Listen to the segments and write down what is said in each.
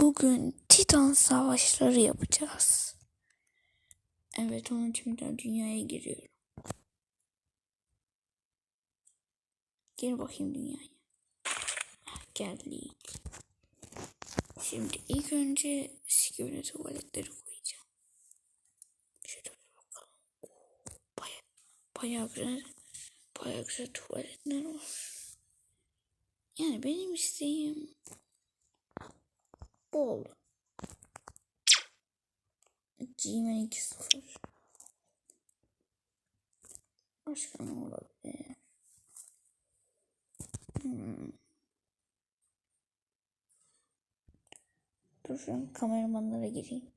Bugün Titan savaşları yapacağız. Evet onun için bir daha dünyaya giriyorum. Gir bakayım dünyaya. Geldik. Şimdi ilk önce sikimli tuvaletleri koyacağım. Şöyle bakalım. Baya, bayağı güzel, bayağı güzel tuvaletler var. Yani benim isteğim bu oldu. G-Man 2.0 Başka ne olabilir? Hmm. Dur şu an kameramanlara gireyim.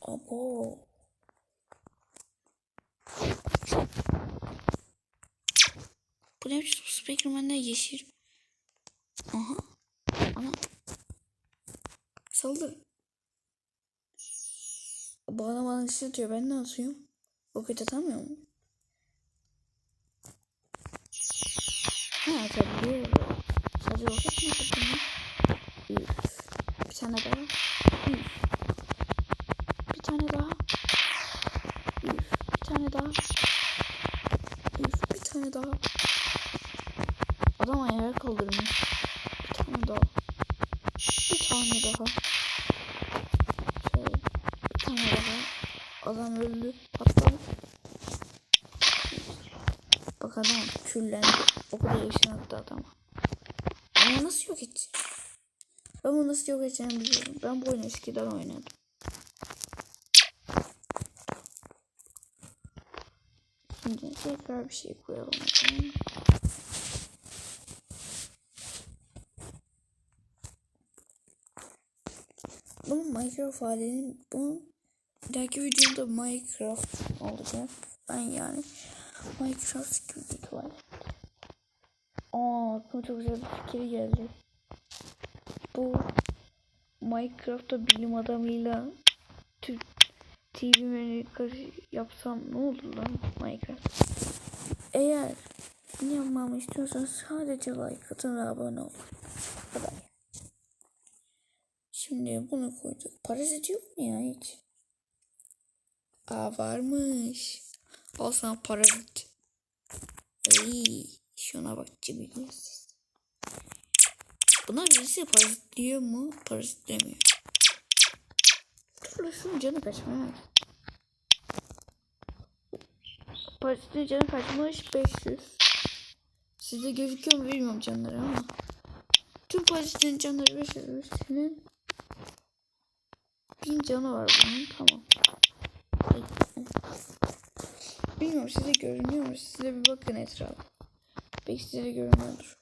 Abo. Bu ne biçim Spiderman'da yeşil. Aha. Ana. Saldır. Bana bana atıyor. Ben ne atıyorum? Roket atamıyor mu? Ha atabiliyor. Sadece roket mi atabiliyor? Bir tane daha. Üf. Bir tane daha. Bir tane daha. Bir tane daha. Adam ayağa kaldırmış. Bir tane daha. Bir tane daha. Şöyle. Bir tane daha. Adam öldü. Patladı. Bak adam küllendi. O kadar yaşanattı adama. Ama nasıl yok edeceğim? Ben bunu nasıl yok edeceğimi biliyorum. Ben bu oyunu eskiden oynadım. Şimdi tekrar bir şey koyalım. Bunun Minecraft halinin bunun bir videomda Minecraft olacak. Ben yani Minecraft gibi tuvalet. Aa aklıma çok güzel bir fikir geldi. Bu Minecraft'ta bilim adamıyla Türk TV menü yapsam ne olur lan Minecraft? Eğer bunu yapmamı istiyorsanız sadece like atın ve abone olun. Bu kadar. Şimdi bunu koyduk. Parazit yok mu ya hiç? Aa varmış. Al sana parazit. Ey, şuna bak cibilsiz. Buna birisi parazitliyor mu? Parazitlemiyor. Dur lan şunun canı kaçmıyor. Parazitin canı kaçmış 500. Size gözüküyor mu bilmiyorum canları ama. Tüm parazitin canları 500. Senin bin canı var bunun tamam. Bilmiyorum size görünüyor mu? Size bir bakın etrafa. Belki size görünüyordur.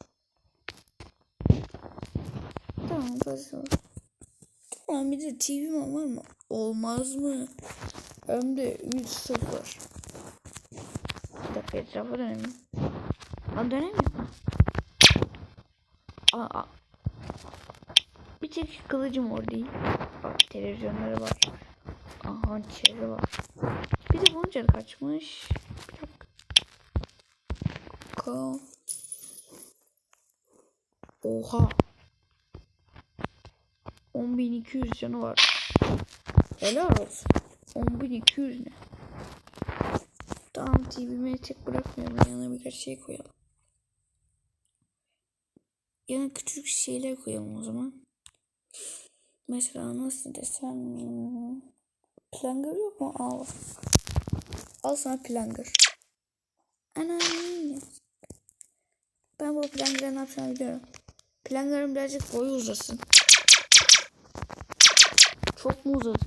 Tamam başlayalım. Tamam bir de TV var mı? Olmaz mı? Hem de 3-0. Bir dakika etrafa dönelim. Aa dönemiyor mu? Aa, aa. Bir tek kılıcım orada değil. Bak televizyonları var. Aha çevre var. Bir de bunun canı kaçmış. Bir dakika. Ka. Oha. 10.200 canı var. Helal olsun. 10.200 ne? Tamam TV'mi tek bırakmıyorum. Yanına birkaç şey koyalım. Yanına küçük şeyler koyalım o zaman. Mesela nasıl desem Planger yok mu? Al. Al sana planger. Ana. Ben bu planger'ı ne yapacağımı biliyorum. Planger'ın birazcık boyu uzasın. Çok mu uzadı?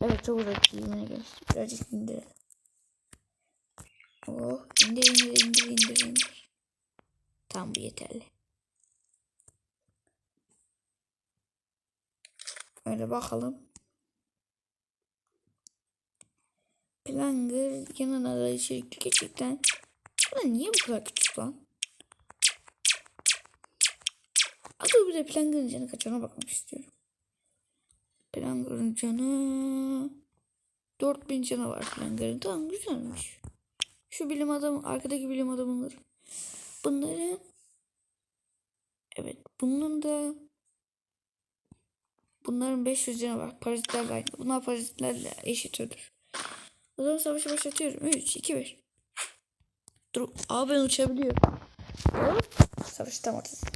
Evet çok uzadı. Yemin ederim. Birazcık indirelim. Oh indir indir indir indir indir. Tam bu yeterli. Öyle bakalım. Yanına da içerikli gerçekten. Bu niye bu kadar küçük lan? Adı bir de Planger'ın canı kaç ona bakmak istiyorum. Planger'ın canı 4000 canı var Planger'ın. Tamam güzelmiş. Şu bilim adamı arkadaki bilim adamları. Bunları Evet. Bunun da bunların 500 canı var. Parazitlerle aynı. Bunlar parazitlerle eşit ölür. O zaman savaşı başlatıyorum. 3, 2, 1. Dur. Aa ben uçabiliyorum. Hop. Savaş tam ortası.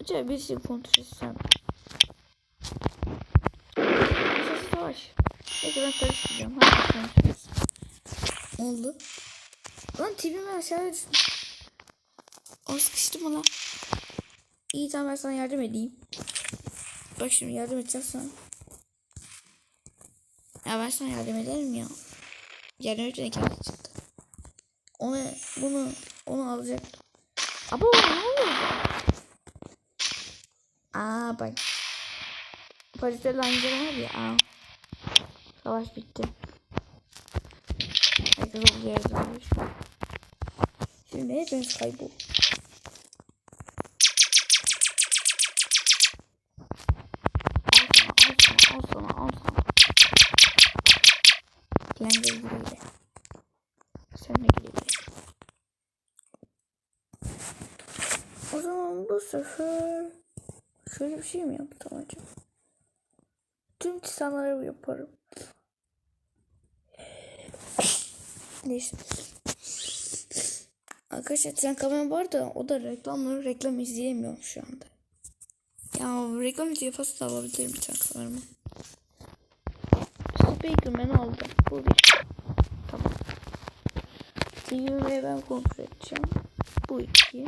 Acaba birisi kontrol etsem. Savaş. Peki ben karıştıracağım. Hadi. Ne oldu? Lan TV'mi aşağıya düştüm. O sıkıştım lan. İyi tamam ben sana yardım edeyim. Bak şimdi yardım edeceğim sana. Ya ben sana yardım ederim ya. Yardım etmeden kendi çıktı. Onu, bunu, onu alacaktım. Abo ne oluyor? Aa bak. Polislerle aynı canı var ya. Aa. Savaş bitti. Herkes olduğu yerde olmuş. Şimdi hepimiz kaybol. Glen de güle. Sen de güle. O zaman bu sefer şöyle bir şey mi yaptım acaba? Tüm tisanları yaparım. Neyse. Arkadaşlar tren kamera var da o da reklamları reklam izleyemiyorum şu anda. Ya reklam izleyip da alabilirim tren kameramı. Speakerman aldım. Bu bir. Tamam. TV'yi ben kontrol edeceğim. Bu iki.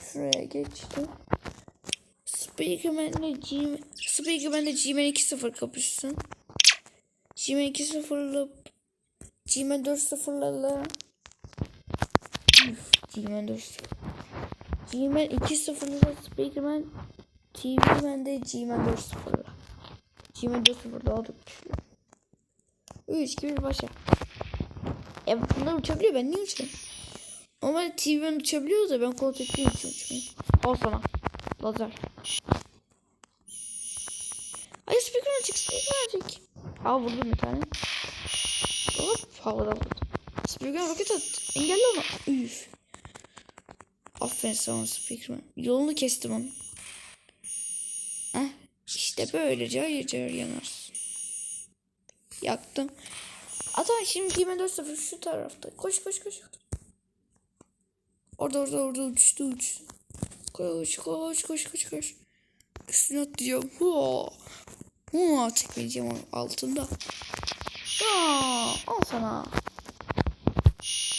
Şuraya geçtim. Speakerman'le G Speakerman'le G-Man 2-0 kapışsın. G-Man 2-0'lı G-Man 4-0'lı G-Man 4-0 G-Man 2-0'lı Speakerman TV-Man'de G-Man 4-0'lı G-Man 4-0'lı o da güçlü 3 2 1 başla Ya bunlar uçabiliyor ben niye uçuyorum? Ama TV'den uçabiliyor da ben kontrol ettiğim için uçmuyorum. Al sana. Lazer. Ay speaker açık speaker açık. Aa vurdum bir tane. Hop havada vurdum. Speaker roket at. Engelle onu. Üf. Aferin sana speakerman. Yolunu kestim onu. İşte böylece hayır cayır yanarsın. Yaktım. Atan şimdi kime 4-0 şu tarafta. Koş koş koş. Orada orada orada uçtu uç. Koş koş koş koş koş. Üstüne atlayacağım. Hua. Hua çekmeyeceğim onun altında. Aa, al sana.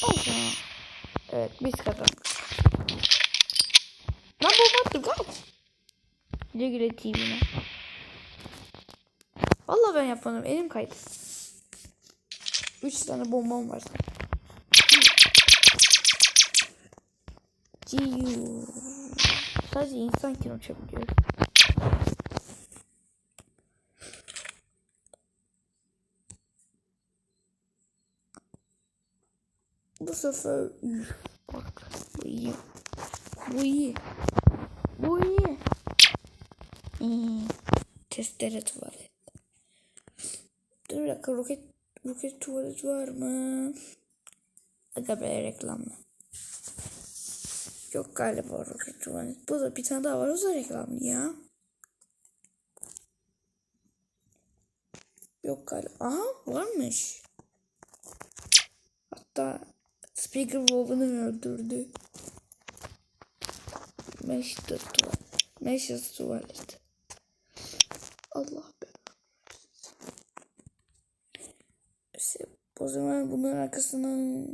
Al sana. Evet biz kazandık. Lan bomba attım kalk. Güle güle TV'ne. Vallahi ben yapmadım. Elim kaydı. Üç tane bombam var. Ciu. Sadece insanken uçabiliyor. Bu sefer bak bu iyi. Bu iyi. Bu iyi. Hmm. Testere tuvalet. Bir dakika roket roket tuvalet var mı? Aga be reklamlı. Yok galiba roket tuvalet. Bu da bir tane daha var. O da reklamlı ya. Yok galiba. Aha varmış. Hatta Speaker Wolver'ı öldürdü. Meşhur tuvalet. Meşhur tuvalet. Allah be. İşte o zaman bunun arkasından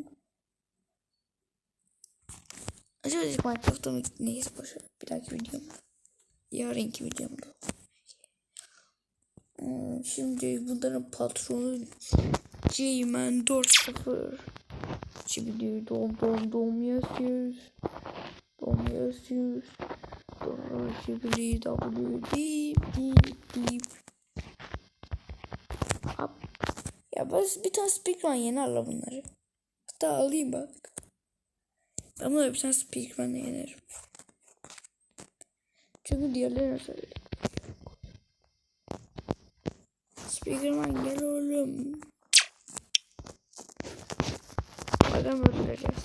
Acaba Minecraft'ta mı neyse boşver. Bir dahaki videomda. Yarınki videomda. Hmm, şimdi bunların patronu J-Man 4-0. Şimdi dom dom dom yazıyoruz. Dom yazıyoruz. Dom şimdi W deep deep deep. Hop. Ya bir tane speakerman yener la bunları. Hatta alayım bak. Ben bunları bir tane speakerman'la yenerim. Çünkü diğerleri özel. Speakerman gel oğlum. adam öldüreceğiz.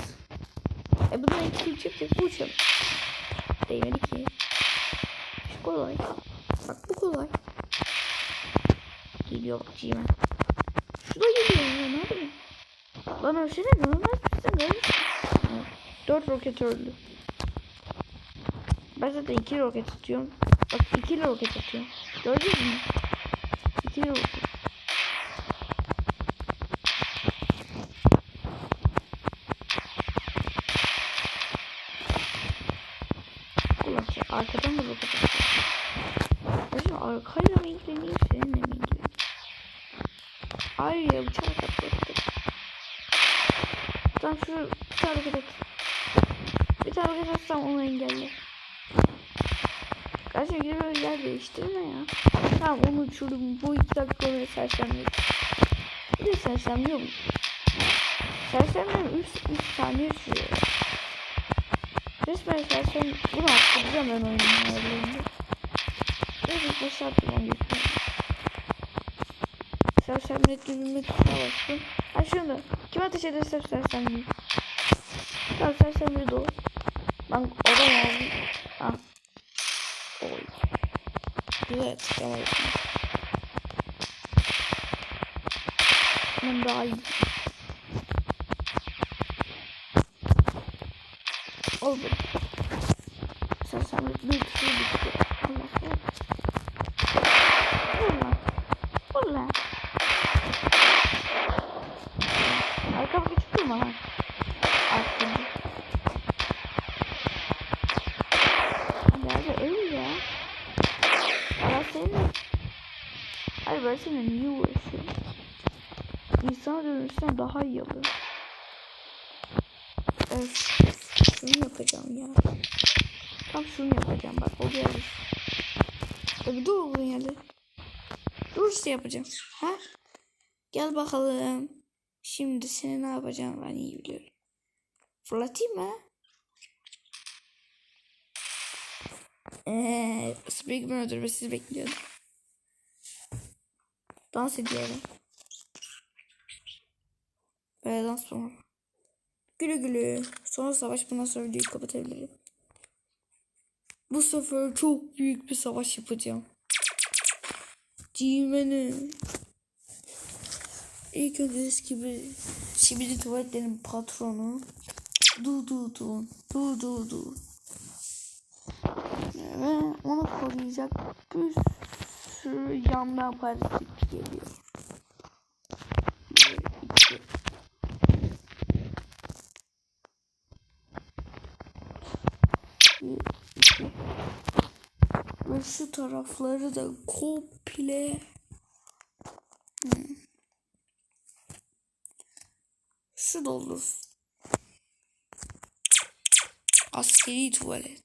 E bundan iki kill çekeceğiz. Bu uçalım. Değmedi ki. Şu kolay. Bak bu kolay. Geliyor bak Cimen. Şu da geliyor ya ne yapayım? Lan ölsene ne mısın? Evet. Dört roket öldü. Ben zaten iki roket atıyorum. Bak iki roket atıyorum. Gördünüz mü? İki roket. Allah şey arkadan da roket atıyor. Acaba arkayla mı ilgileneyim seninle mi ilgileneyim? Atlattım. Tamam şu bir tane roket at. Bir tane roket atsam onu engelle. Geri böyle yer değiştirme ya. Tamam onu uçurdum. Bu iki dakika oraya sersemledim. Bir de sersemliyor mu? Sersemlerim 3, 3 saniye sürüyor. Resmen sersem bunu attıracağım ben oyunun ayarlarında. Neyse başlattım onu geçmeyi. Sersemlettiğimi tuşuna bastım. Ha şunu. Kim ateş ederse sersemleyeyim. Tamam sersemliği doğru. Ben adam aldım. Ha. Oy. Güzel tıklamadım. Ben daha iyi. Oldu. Sersemlik bir kişi bitti. Allah Allah. Vur lan. Vur lan. Arkama geçip durma lan. Aklımda. Nerede öl ya? Allah seni. Hayır ben seninle niye uğraşıyorum? İnsana dönüşsen daha iyi olur. Evet. Şunu yapacağım ya. Tam şunu yapacağım bak o geldi. Tabii dur olduğun yerde. Dur işte yapacağım. Ha? Gel bakalım. Şimdi seni ne yapacağım ben iyi biliyorum. Fırlatayım mı? Eee, Springman öldürmesi bekliyorum. Dans ediyorum. Böyle dans mı? Güle güle. Sonra savaş bundan sonra videoyu kapatabilirim. Bu sefer çok büyük bir savaş yapacağım. Cimen'in. İlk önce eski bir Şibili tuvaletlerin patronu. Du du du. Du du du. Ve onu koruyacak bir sürü yandan parazit geliyor. Bir, iki. Bir, iki. Ve şu tarafları da komple Hmm. Şu da olur. Askeri tuvalet.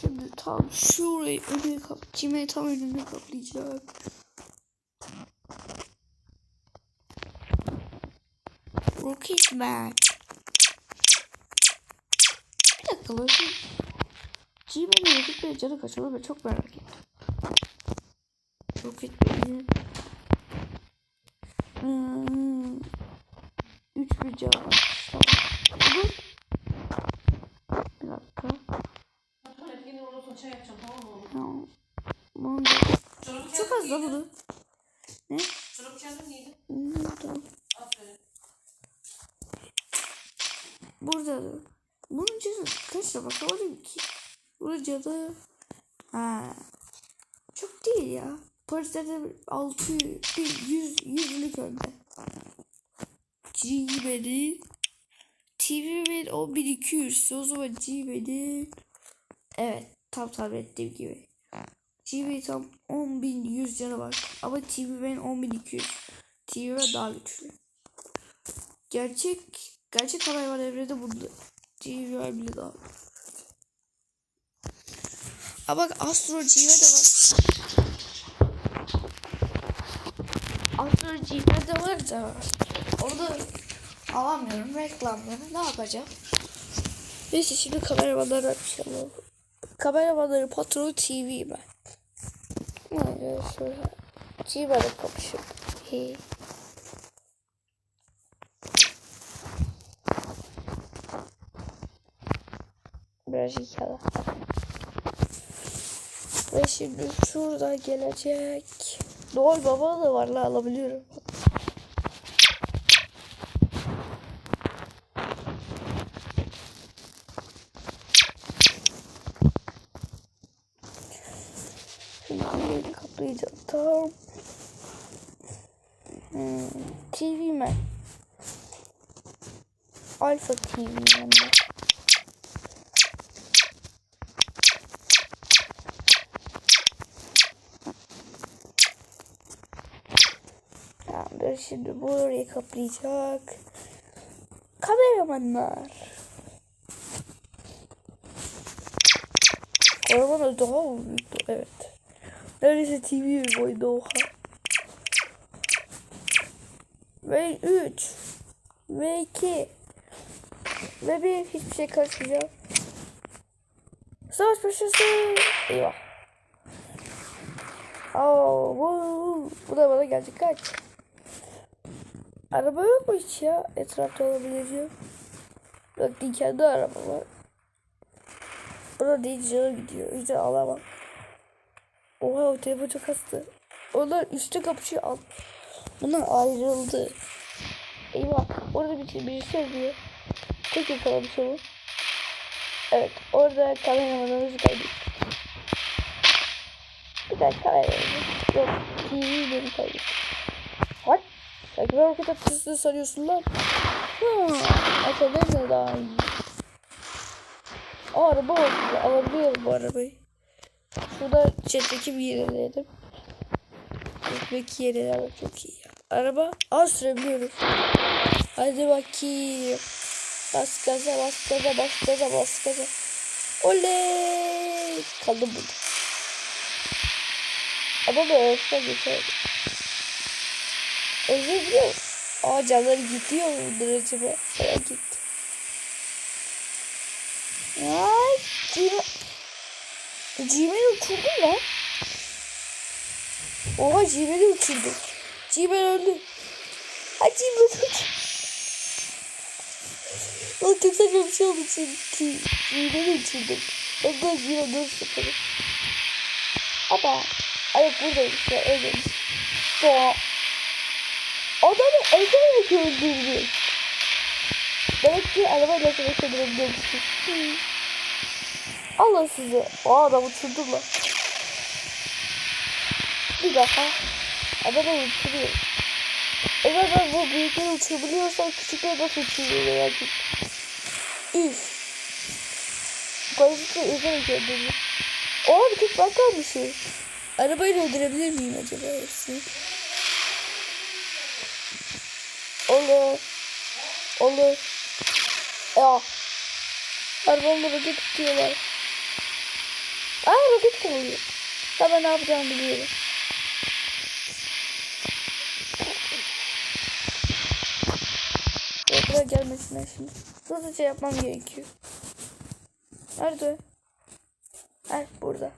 Şimdi tam şurayı önüne kap, kime tam önüne kaplayacak. Rocketman. Bir dakika bakayım. G-Man'in Rocketman'in canı kaç olur ben çok merak ettim. Rocketman'in hmm, üç bir canı var. Tamam. Bu bir dakika. Tuvalet gidin ondan sonra çay yapacağım tamam mı oğlum? Tamam. Bunu da Çorabı çok kendin az da giydin. bunu. Ne? Çorabı kendin giydin. Hmm, tamam. Aferin. Burada da. Bunun canı lira bakalım ki. Bunun canı ha. Çok değil ya. Paris'te 600, bir 100, 100'lük önde. G-Bed'i TV-Bed 11200. O zaman G-Bed'i evet tam tahmin ettiğim gibi. G-Bed tam 10.100 canı var. Ama TV-Bed'in 10.200. TV-Bed daha güçlü. Gerçek gerçek hayvan evrede bunda. GVR bile daha. Ha bak Astro GV de var. Astro GV de var da orada alamıyorum reklamları ne yapacağım? Neyse şimdi kameramanları açalım. Kameramanları patronu TV ben. Şimdi sonra Ciba'da kapışıp. Hey. Biraz hikaye. Ve şimdi şurada gelecek. Noel Baba da var la alabiliyorum. Şimdi kaplayacağım. Tamam. Hmm. TV mi? Alfa TV yani. Şimdi bu orayı kaplayacak. Kameramanlar. Kameramanlar daha büyüktü? Evet. Neredeyse TV bir boyda oha. Ve 3 ve 2 ve 1 hiçbir şey karışmayacak. Savaş başlasın. Eyvah. Oo, bu, bu da bana gelecek kaç. Araba yok mu hiç ya? Etrafta olabileceğim. Bak kendi araba var. Buna değil gidiyor. Hiç alamam. Oha o telefon çok hastı. Onlar üstü kapışıyor al. Bunlar ayrıldı. Eyvah. Orada bir şey birisi yazıyor. Çok yakalamış onu. Evet. Orada kameramanımızı kaybettik. Bir dakika kameramanımız. Yok. TV'yi kaybettik. Belki ben roket atıcısını sanıyorsun lan. Hmm. Aslında ne daha iyi. Aa, araba oldu. Alabiliyorum bu arabayı. Şurada chat'teki bir yere dedim. Chat'teki yere de çok iyi ya. Araba az sürebiliyoruz. Hadi bakayım. Bas gaza bas gaza bas gaza bas gaza. Oley. Kaldım burada. Ama da ölse geçerdim. Diliyorum. Aa canları gidiyor mudur acaba? Merak ettim. Ay, Cime... Cime'yi uçurdun lan. Oha Cime'yi uçurdum. Cime öldü. Ha Cime öldü. Lan çok saçma bir şey oldu çünkü. Cime'yi uçurdum. Ben de Cime 4 0. Ama. Ay buradaymış ya öyleymiş. Ya. Adamı ezerek öldürdü. Demek ki arabayla savaş edebiliyormuşuz. Hmm. Alın sizi. O adam uçurdu lan. Bir daha. Adamı uçuruyor. Eğer ben bu büyükleri uçurabiliyorsam küçükleri nasıl uçuruyor ettim. Üf. Bayezid'i ezerek öldürdü. O bir tek ben kalmışım. Arabayla öldürebilir miyim acaba hepsini? Olur. Olur. Ya. Arabamda roket tutuyorlar. Aa roket kovalıyor. Tamam ne yapacağımı biliyorum. Tekrar gelmesinler şimdi. Hızlıca yapmam gerekiyor. Nerede? Heh burada.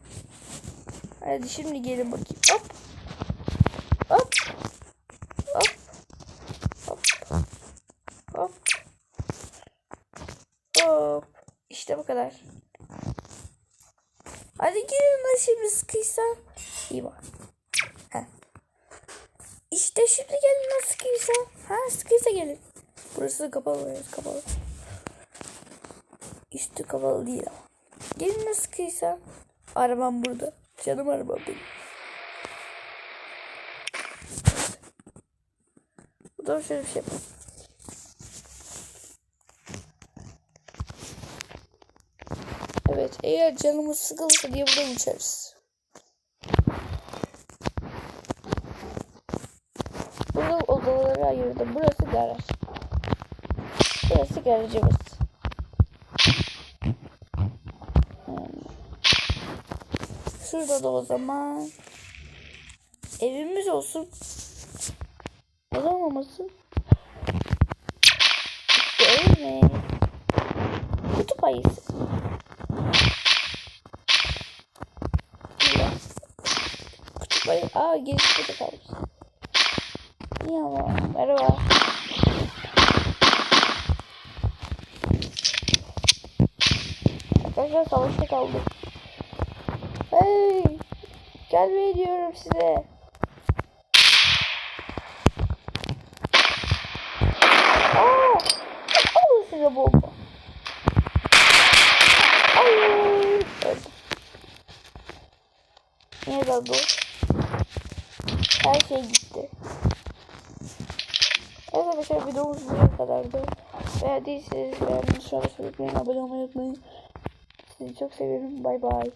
Hadi şimdi gelin bakayım. Hop. Hop. Hop. Hop. Hop. Kadar. Hadi gelin lan şimdi. İyi bak. Heh. İşte şimdi gelin lan sıkıysa. Ha sıkıysa gelin. Burası kapalı. Evet, kapalı. Üstü kapalı değil ama. Gelin lan sıkıysa. Arabam burada. Canım arabam benim. Bu da şöyle bir şey yapalım. Evet eğer canımız sıkılırsa diye buradan uçarız. Burada odaları ayırdım. Burası garaj. Burası garajımız. Hmm. Şurada da o zaman evimiz olsun. Neden olmasın? Aa gelişmede kalmış. İyi. Merhaba. Arkadaşlar savaşta kaldık. Hey! Gelmeyi diyorum size. Aa! Alın size bomba. Hayır. Öldüm. Nerede bu? Her şey gitti. Evet arkadaşlar videomuz buraya kadardı. Beğendiyseniz beğenmeyi, şu an abone olmayı unutmayın. Sizi çok seviyorum. Bay bay.